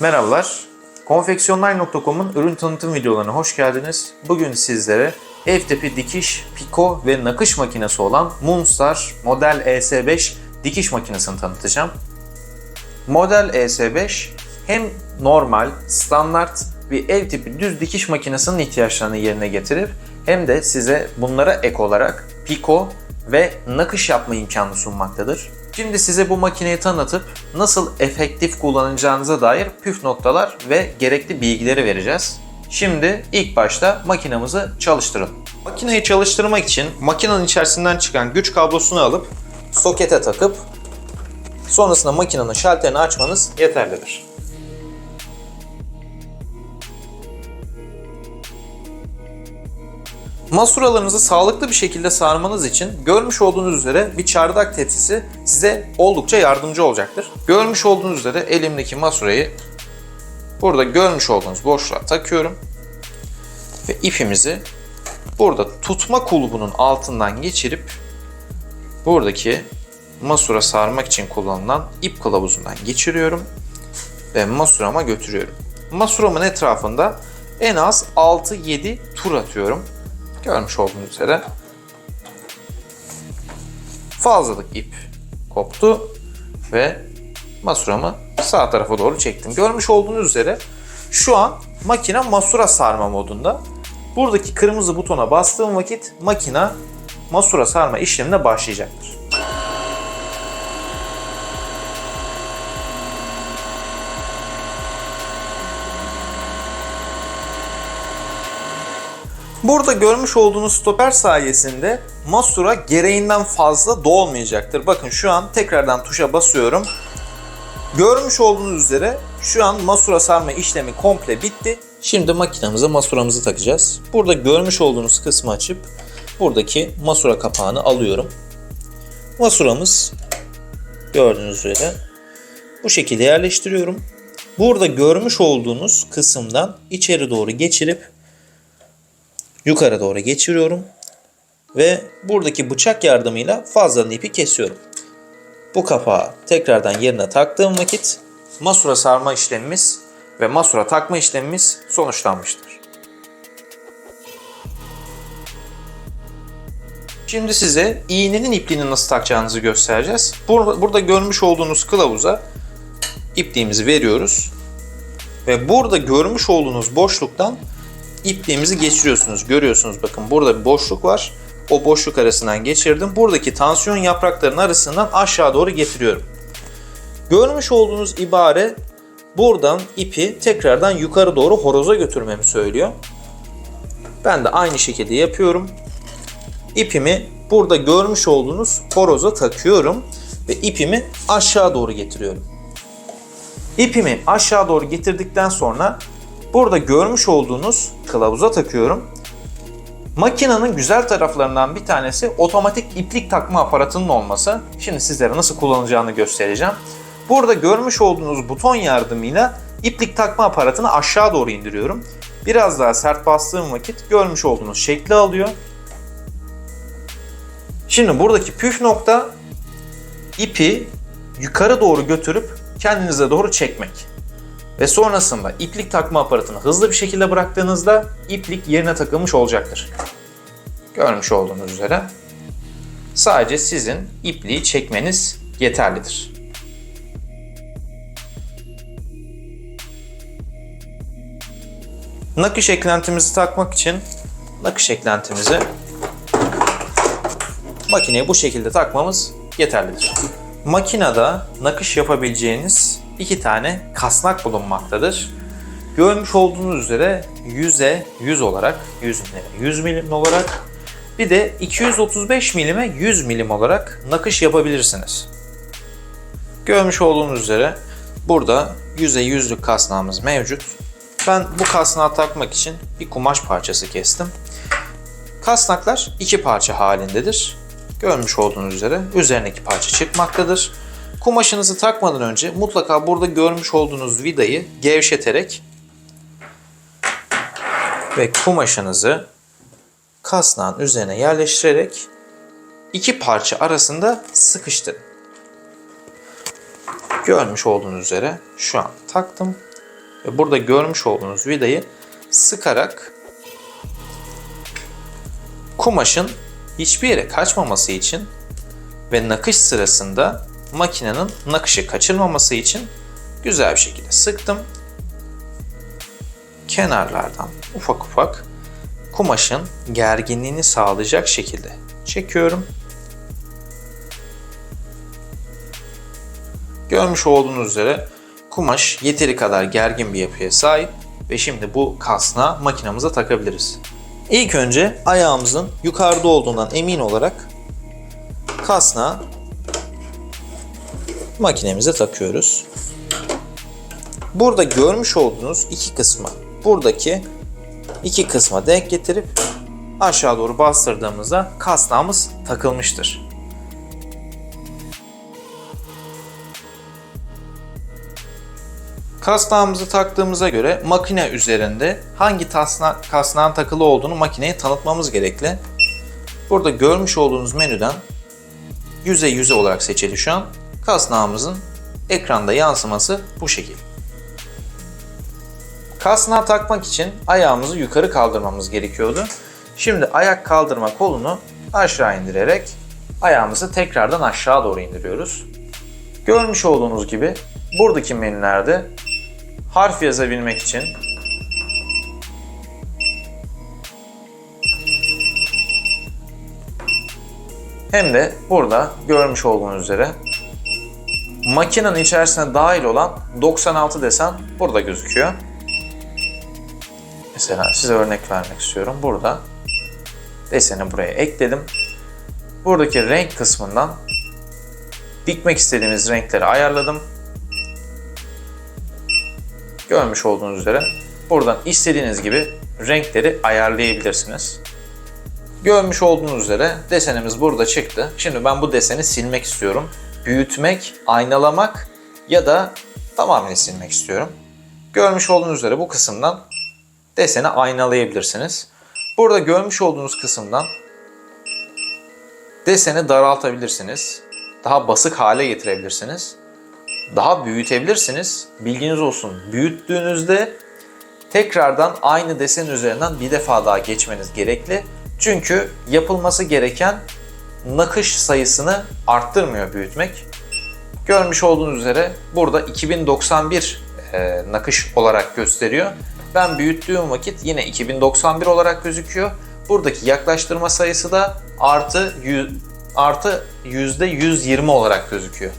Merhabalar. Konfeksiyonlar.com'un ürün tanıtım videolarına hoş geldiniz. Bugün sizlere ev tipi dikiş, piko ve nakış makinesi olan Moonstar Model ES5 dikiş makinesini tanıtacağım. Model ES5 hem normal, standart bir ev tipi düz dikiş makinesinin ihtiyaçlarını yerine getirir hem de size bunlara ek olarak piko ve nakış yapma imkanı sunmaktadır. Şimdi size bu makineyi tanıtıp nasıl efektif kullanacağınıza dair püf noktalar ve gerekli bilgileri vereceğiz. Şimdi ilk başta makinamızı çalıştıralım. Makineyi çalıştırmak için makinenin içerisinden çıkan güç kablosunu alıp sokete takıp sonrasında makinenin şalterini açmanız yeterlidir. Masuralarınızı sağlıklı bir şekilde sarmanız için görmüş olduğunuz üzere bir çardak tepsisi size oldukça yardımcı olacaktır. Görmüş olduğunuz üzere elimdeki masurayı burada görmüş olduğunuz boşluğa takıyorum. Ve ipimizi burada tutma kulbunun altından geçirip buradaki masura sarmak için kullanılan ip kılavuzundan geçiriyorum ve masurama götürüyorum. Masuramın etrafında en az 6-7 tur atıyorum. Görmüş olduğunuz üzere fazlalık ip koptu ve masuramı sağ tarafa doğru çektim. Görmüş olduğunuz üzere şu an makine masura sarma modunda. Buradaki kırmızı butona bastığım vakit makine masura sarma işlemine başlayacaktır. Burada görmüş olduğunuz stoper sayesinde Masura gereğinden fazla dolmayacaktır. Bakın şu an tekrardan tuşa basıyorum. Görmüş olduğunuz üzere şu an Masura sarma işlemi komple bitti. Şimdi makinamıza Masura'mızı takacağız. Burada görmüş olduğunuz kısmı açıp buradaki Masura kapağını alıyorum. Masuramız gördüğünüz üzere bu şekilde yerleştiriyorum. Burada görmüş olduğunuz kısımdan içeri doğru geçirip yukarı doğru geçiriyorum ve buradaki bıçak yardımıyla fazladan ipi kesiyorum. Bu kapağı tekrardan yerine taktığım vakit masura sarma işlemimiz ve masura takma işlemimiz sonuçlanmıştır. Şimdi size iğnenin ipliğini nasıl takacağınızı göstereceğiz. Burada, burada görmüş olduğunuz kılavuza ipliğimizi veriyoruz. Ve burada görmüş olduğunuz boşluktan ipliğimizi geçiriyorsunuz. Görüyorsunuz bakın burada bir boşluk var. O boşluk arasından geçirdim. Buradaki tansiyon yapraklarının arasından aşağı doğru getiriyorum. Görmüş olduğunuz ibare buradan ipi tekrardan yukarı doğru horoza götürmemi söylüyor. Ben de aynı şekilde yapıyorum. İpimi burada görmüş olduğunuz horoza takıyorum ve ipimi aşağı doğru getiriyorum. İpimi aşağı doğru getirdikten sonra Burada görmüş olduğunuz kılavuza takıyorum. Makinenin güzel taraflarından bir tanesi otomatik iplik takma aparatının olması. Şimdi sizlere nasıl kullanacağını göstereceğim. Burada görmüş olduğunuz buton yardımıyla iplik takma aparatını aşağı doğru indiriyorum. Biraz daha sert bastığım vakit görmüş olduğunuz şekli alıyor. Şimdi buradaki püf nokta ipi yukarı doğru götürüp kendinize doğru çekmek. Ve sonrasında iplik takma aparatını hızlı bir şekilde bıraktığınızda iplik yerine takılmış olacaktır. Görmüş olduğunuz üzere sadece sizin ipliği çekmeniz yeterlidir. Nakış eklentimizi takmak için nakış eklentimizi makineye bu şekilde takmamız yeterlidir. Makinede nakış yapabileceğiniz iki tane kasnak bulunmaktadır. Görmüş olduğunuz üzere 100'e 100 olarak 100 100 milim olarak bir de 235 milime 100 milim olarak nakış yapabilirsiniz. Görmüş olduğunuz üzere burada 100'e 100'lük kasnağımız mevcut. Ben bu kasnağı takmak için bir kumaş parçası kestim. Kasnaklar iki parça halindedir. Görmüş olduğunuz üzere üzerindeki parça çıkmaktadır. Kumaşınızı takmadan önce mutlaka burada görmüş olduğunuz vidayı gevşeterek ve kumaşınızı kasnağın üzerine yerleştirerek iki parça arasında sıkıştırın. Görmüş olduğunuz üzere şu an taktım Ve burada görmüş olduğunuz vidayı sıkarak kumaşın hiçbir yere kaçmaması için ve nakış sırasında makinenin nakışı kaçırmaması için güzel bir şekilde sıktım. Kenarlardan ufak ufak kumaşın gerginliğini sağlayacak şekilde çekiyorum. Görmüş olduğunuz üzere kumaş yeteri kadar gergin bir yapıya sahip ve şimdi bu kasna makinamıza takabiliriz. İlk önce ayağımızın yukarıda olduğundan emin olarak kasna makinemize takıyoruz. Burada görmüş olduğunuz iki kısmı buradaki iki kısma denk getirip aşağı doğru bastırdığımızda kasnağımız takılmıştır. Kasnağımızı taktığımıza göre makine üzerinde hangi tasna, kasnağın takılı olduğunu makineye tanıtmamız gerekli. Burada görmüş olduğunuz menüden yüze yüze olarak seçili şu an. Kasnağımızın ekranda yansıması bu şekil. Kasnağı takmak için ayağımızı yukarı kaldırmamız gerekiyordu. Şimdi ayak kaldırma kolunu aşağı indirerek ayağımızı tekrardan aşağı doğru indiriyoruz. Görmüş olduğunuz gibi buradaki menülerde harf yazabilmek için hem de burada görmüş olduğunuz üzere makinenin içerisine dahil olan 96 desen burada gözüküyor. Mesela size örnek vermek istiyorum. Burada deseni buraya ekledim. Buradaki renk kısmından dikmek istediğimiz renkleri ayarladım. Görmüş olduğunuz üzere buradan istediğiniz gibi renkleri ayarlayabilirsiniz. Görmüş olduğunuz üzere desenimiz burada çıktı. Şimdi ben bu deseni silmek istiyorum. Büyütmek, aynalamak ya da tamamen silmek istiyorum. Görmüş olduğunuz üzere bu kısımdan deseni aynalayabilirsiniz. Burada görmüş olduğunuz kısımdan deseni daraltabilirsiniz. Daha basık hale getirebilirsiniz. Daha büyütebilirsiniz. Bilginiz olsun. Büyüttüğünüzde tekrardan aynı desen üzerinden bir defa daha geçmeniz gerekli. Çünkü yapılması gereken nakış sayısını arttırmıyor büyütmek. Görmüş olduğunuz üzere burada 2091 e, nakış olarak gösteriyor. Ben büyüttüğüm vakit yine 2091 olarak gözüküyor. Buradaki yaklaştırma sayısı da artı 100, artı %120 olarak gözüküyor.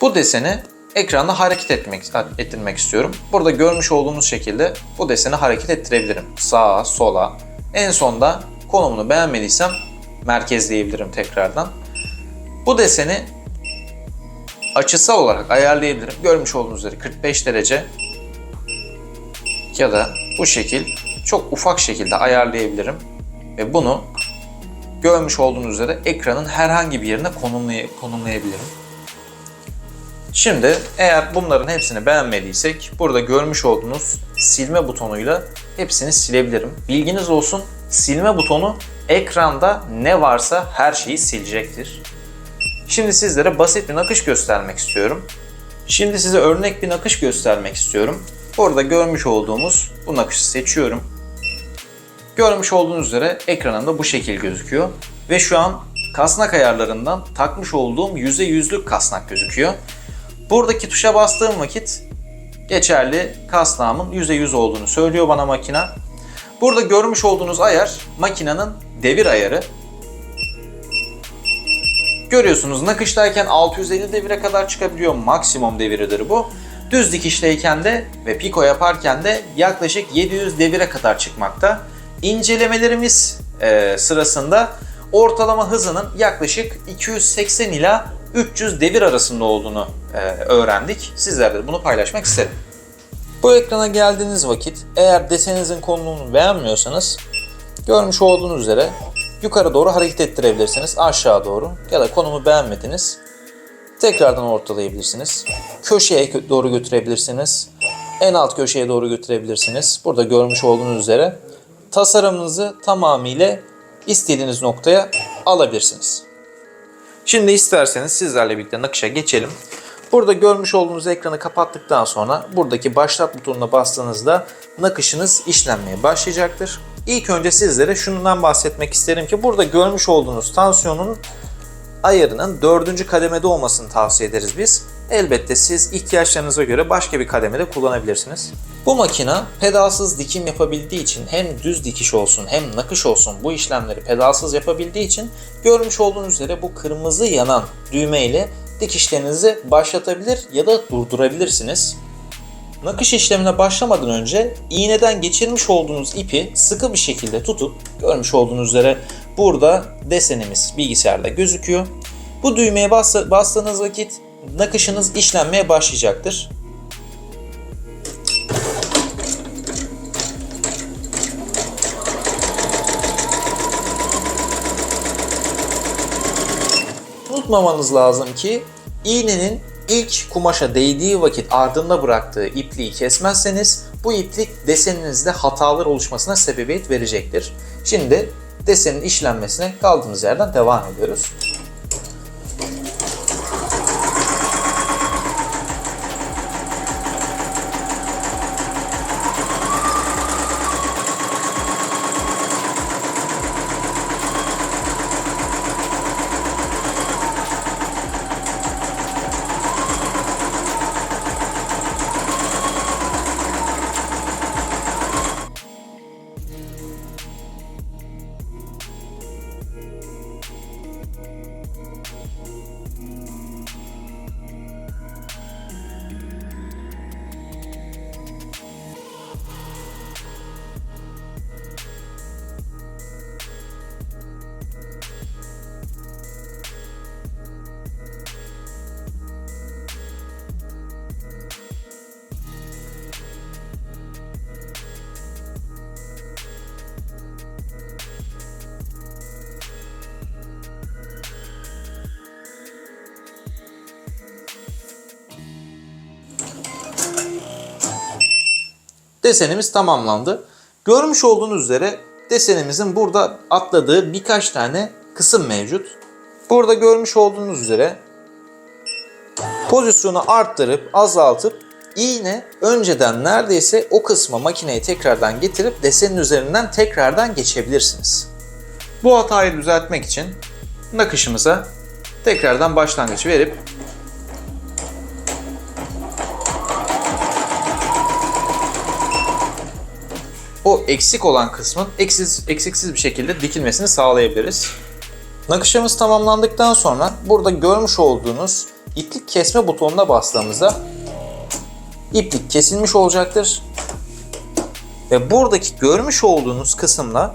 Bu deseni ekranda hareket etmek, ettirmek istiyorum. Burada görmüş olduğunuz şekilde bu deseni hareket ettirebilirim. Sağa, sola. En sonda konumunu beğenmediysem merkezleyebilirim tekrardan. Bu deseni açısal olarak ayarlayabilirim. Görmüş olduğunuz üzere 45 derece ya da bu şekil çok ufak şekilde ayarlayabilirim. Ve bunu görmüş olduğunuz üzere ekranın herhangi bir yerine konumlay konumlayabilirim. Şimdi eğer bunların hepsini beğenmediysek burada görmüş olduğunuz silme butonuyla hepsini silebilirim. Bilginiz olsun silme butonu ekranda ne varsa her şeyi silecektir. Şimdi sizlere basit bir nakış göstermek istiyorum. Şimdi size örnek bir nakış göstermek istiyorum. Burada görmüş olduğumuz bu nakışı seçiyorum. Görmüş olduğunuz üzere ekranında bu şekil gözüküyor. Ve şu an kasnak ayarlarından takmış olduğum %100'lük kasnak gözüküyor. Buradaki tuşa bastığım vakit geçerli kasnağımın %100 olduğunu söylüyor bana makina. Burada görmüş olduğunuz ayar makinenin devir ayarı. Görüyorsunuz nakıştayken 650 devire kadar çıkabiliyor. Maksimum deviridir bu. Düz dikişteyken de ve piko yaparken de yaklaşık 700 devire kadar çıkmakta. İncelemelerimiz e, sırasında ortalama hızının yaklaşık 280 ila 300 devir arasında olduğunu e, öğrendik. Sizlerle bunu paylaşmak isterim. Bu ekrana geldiğiniz vakit eğer deseninizin konumunu beğenmiyorsanız görmüş olduğunuz üzere yukarı doğru hareket ettirebilirsiniz. Aşağı doğru ya da konumu beğenmediniz. Tekrardan ortalayabilirsiniz. Köşeye doğru götürebilirsiniz. En alt köşeye doğru götürebilirsiniz. Burada görmüş olduğunuz üzere tasarımınızı tamamıyla istediğiniz noktaya alabilirsiniz. Şimdi isterseniz sizlerle birlikte nakışa geçelim. Burada görmüş olduğunuz ekranı kapattıktan sonra buradaki başlat butonuna bastığınızda nakışınız işlenmeye başlayacaktır. İlk önce sizlere şundan bahsetmek isterim ki burada görmüş olduğunuz tansiyonun ayarının dördüncü kademede olmasını tavsiye ederiz biz. Elbette siz ihtiyaçlarınıza göre başka bir kademede kullanabilirsiniz. Bu makina pedalsız dikim yapabildiği için hem düz dikiş olsun hem nakış olsun bu işlemleri pedalsız yapabildiği için görmüş olduğunuz üzere bu kırmızı yanan düğme ile dikişlerinizi başlatabilir ya da durdurabilirsiniz. Nakış işlemine başlamadan önce iğneden geçirmiş olduğunuz ipi sıkı bir şekilde tutup görmüş olduğunuz üzere burada desenimiz bilgisayarda gözüküyor. Bu düğmeye bas- bastığınız vakit nakışınız işlenmeye başlayacaktır. Unutmamanız lazım ki iğnenin ilk kumaşa değdiği vakit ardında bıraktığı ipliği kesmezseniz bu iplik deseninizde hatalar oluşmasına sebebiyet verecektir. Şimdi desenin işlenmesine kaldığımız yerden devam ediyoruz. Desenimiz tamamlandı. Görmüş olduğunuz üzere desenimizin burada atladığı birkaç tane kısım mevcut. Burada görmüş olduğunuz üzere pozisyonu arttırıp azaltıp iğne önceden neredeyse o kısma makineyi tekrardan getirip desenin üzerinden tekrardan geçebilirsiniz. Bu hatayı düzeltmek için nakışımıza tekrardan başlangıç verip o eksik olan kısmın eksiz, eksiksiz bir şekilde dikilmesini sağlayabiliriz. Nakışımız tamamlandıktan sonra burada görmüş olduğunuz iplik kesme butonuna bastığımızda iplik kesilmiş olacaktır. Ve buradaki görmüş olduğunuz kısımla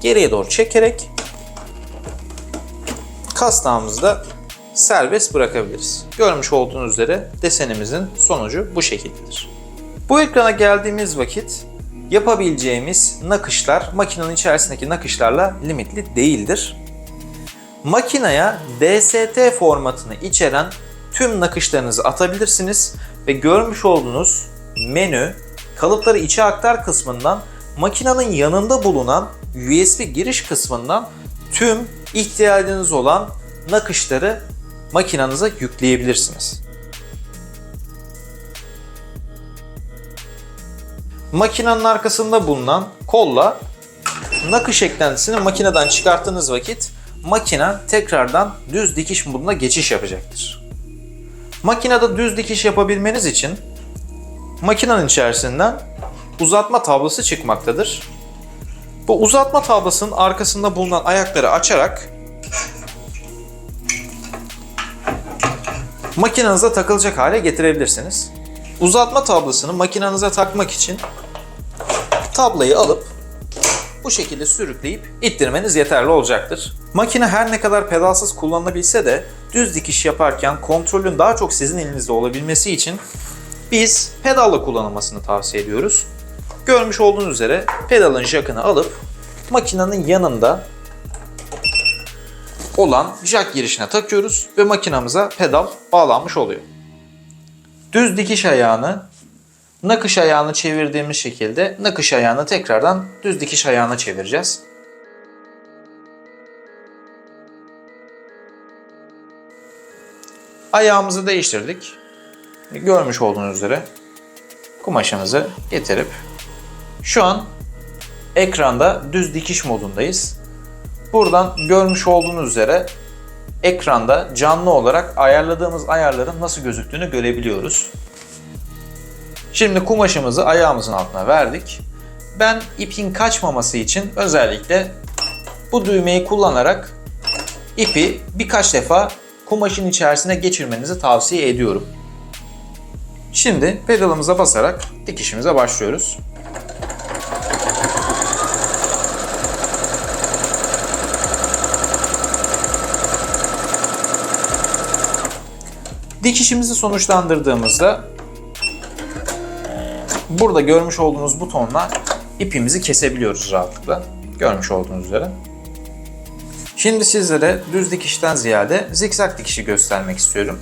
geriye doğru çekerek kastağımızı da serbest bırakabiliriz. Görmüş olduğunuz üzere desenimizin sonucu bu şekildedir. Bu ekrana geldiğimiz vakit yapabileceğimiz nakışlar makinenin içerisindeki nakışlarla limitli değildir. Makineye DST formatını içeren tüm nakışlarınızı atabilirsiniz ve görmüş olduğunuz menü kalıpları içe aktar kısmından makinenin yanında bulunan USB giriş kısmından tüm ihtiyacınız olan nakışları makinenize yükleyebilirsiniz. Makinenin arkasında bulunan kolla nakış eklentisini makineden çıkarttığınız vakit makine tekrardan düz dikiş moduna geçiş yapacaktır. Makinede düz dikiş yapabilmeniz için makinenin içerisinden uzatma tablası çıkmaktadır. Bu uzatma tablasının arkasında bulunan ayakları açarak makinenize takılacak hale getirebilirsiniz. Uzatma tablasını makinenize takmak için tablayı alıp bu şekilde sürükleyip ittirmeniz yeterli olacaktır. Makine her ne kadar pedalsız kullanılabilse de düz dikiş yaparken kontrolün daha çok sizin elinizde olabilmesi için biz pedalla kullanılmasını tavsiye ediyoruz. Görmüş olduğunuz üzere pedalın jackını alıp makinenin yanında olan jack girişine takıyoruz ve makinamıza pedal bağlanmış oluyor. Düz dikiş ayağını nakış ayağını çevirdiğimiz şekilde nakış ayağını tekrardan düz dikiş ayağına çevireceğiz. Ayağımızı değiştirdik. Görmüş olduğunuz üzere kumaşımızı getirip şu an ekranda düz dikiş modundayız. Buradan görmüş olduğunuz üzere ekranda canlı olarak ayarladığımız ayarların nasıl gözüktüğünü görebiliyoruz. Şimdi kumaşımızı ayağımızın altına verdik. Ben ipin kaçmaması için özellikle bu düğmeyi kullanarak ipi birkaç defa kumaşın içerisine geçirmenizi tavsiye ediyorum. Şimdi pedalımıza basarak dikişimize başlıyoruz. Dikişimizi sonuçlandırdığımızda burada görmüş olduğunuz butonla ipimizi kesebiliyoruz rahatlıkla. Görmüş olduğunuz üzere. Şimdi sizlere düz dikişten ziyade zikzak dikişi göstermek istiyorum.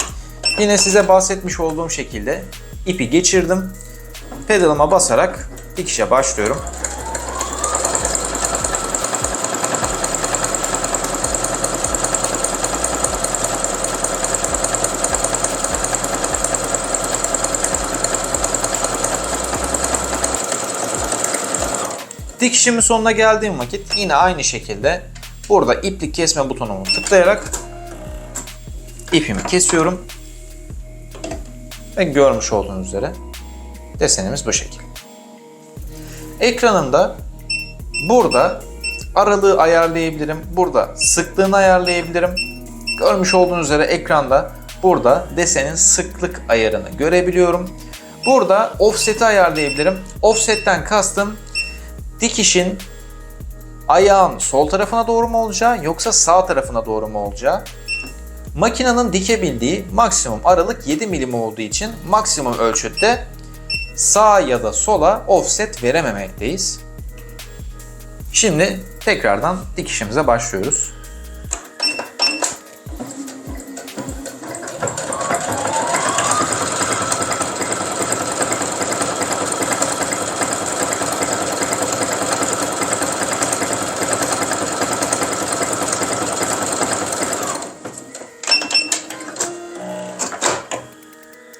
Yine size bahsetmiş olduğum şekilde ipi geçirdim. Pedalıma basarak dikişe başlıyorum. Dikişimin sonuna geldiğim vakit yine aynı şekilde burada iplik kesme butonumu tıklayarak ipimi kesiyorum. Ve görmüş olduğunuz üzere desenimiz bu şekil. Ekranımda burada aralığı ayarlayabilirim. Burada sıklığını ayarlayabilirim. Görmüş olduğunuz üzere ekranda burada desenin sıklık ayarını görebiliyorum. Burada offset'i ayarlayabilirim. Offset'ten kastım dikişin ayağın sol tarafına doğru mu olacağı yoksa sağ tarafına doğru mu olacağı. Makinenin dikebildiği maksimum aralık 7 milim olduğu için maksimum ölçütte sağa ya da sola offset verememekteyiz. Şimdi tekrardan dikişimize başlıyoruz.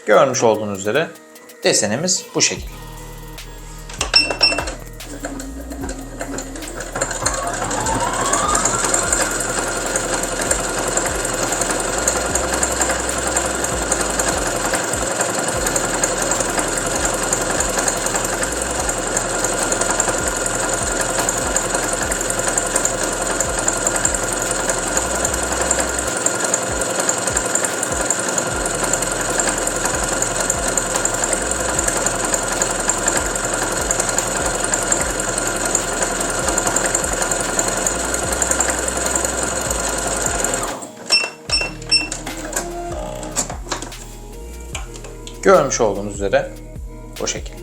Görmüş olduğunuz üzere desenimiz bu şekil. Görmüş olduğunuz üzere o şekil.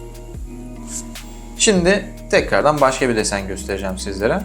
Şimdi tekrardan başka bir desen göstereceğim sizlere.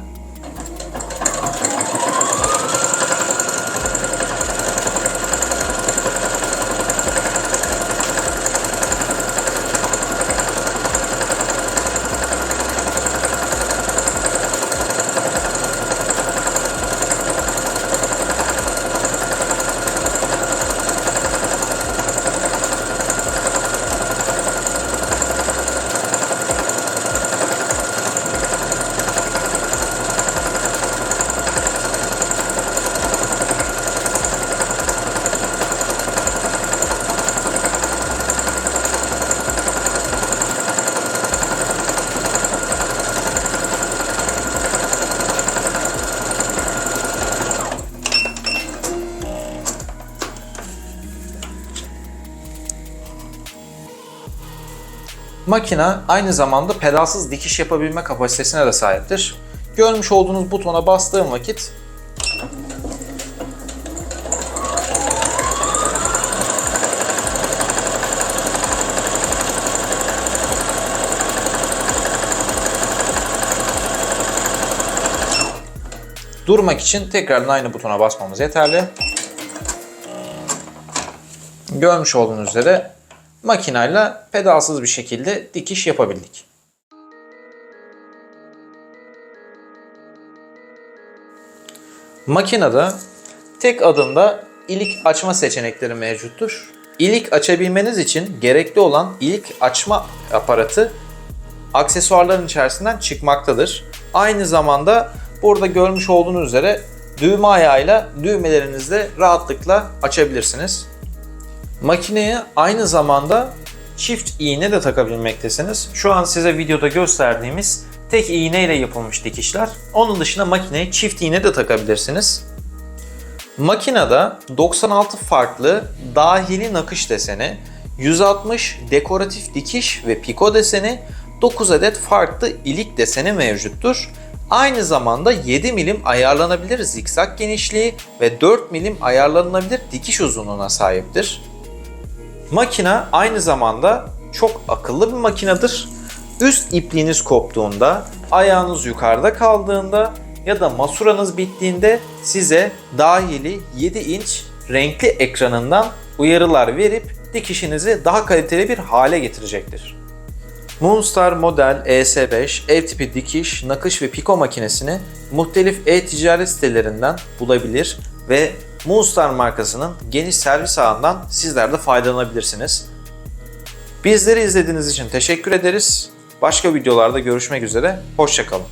Makina aynı zamanda pedalsız dikiş yapabilme kapasitesine de sahiptir. Görmüş olduğunuz butona bastığım vakit Durmak için tekrardan aynı butona basmamız yeterli. Görmüş olduğunuz üzere makinayla pedalsız bir şekilde dikiş yapabildik. Makinede tek adımda ilik açma seçenekleri mevcuttur. İlik açabilmeniz için gerekli olan ilik açma aparatı aksesuarların içerisinden çıkmaktadır. Aynı zamanda burada görmüş olduğunuz üzere düğme ayağıyla düğmelerinizle rahatlıkla açabilirsiniz. Makineye aynı zamanda çift iğne de takabilmektesiniz. Şu an size videoda gösterdiğimiz tek iğne ile yapılmış dikişler. Onun dışında makineye çift iğne de takabilirsiniz. Makinede 96 farklı dahili nakış deseni, 160 dekoratif dikiş ve piko deseni, 9 adet farklı ilik deseni mevcuttur. Aynı zamanda 7 milim ayarlanabilir zikzak genişliği ve 4 milim ayarlanabilir dikiş uzunluğuna sahiptir. Makina aynı zamanda çok akıllı bir makinedir. Üst ipliğiniz koptuğunda, ayağınız yukarıda kaldığında ya da masuranız bittiğinde size dahili 7 inç renkli ekranından uyarılar verip dikişinizi daha kaliteli bir hale getirecektir. Moonstar model ES5 ev tipi dikiş, nakış ve piko makinesini muhtelif e-ticaret sitelerinden bulabilir ve Moonstar markasının geniş servis ağından sizler de faydalanabilirsiniz. Bizleri izlediğiniz için teşekkür ederiz. Başka videolarda görüşmek üzere, hoşçakalın.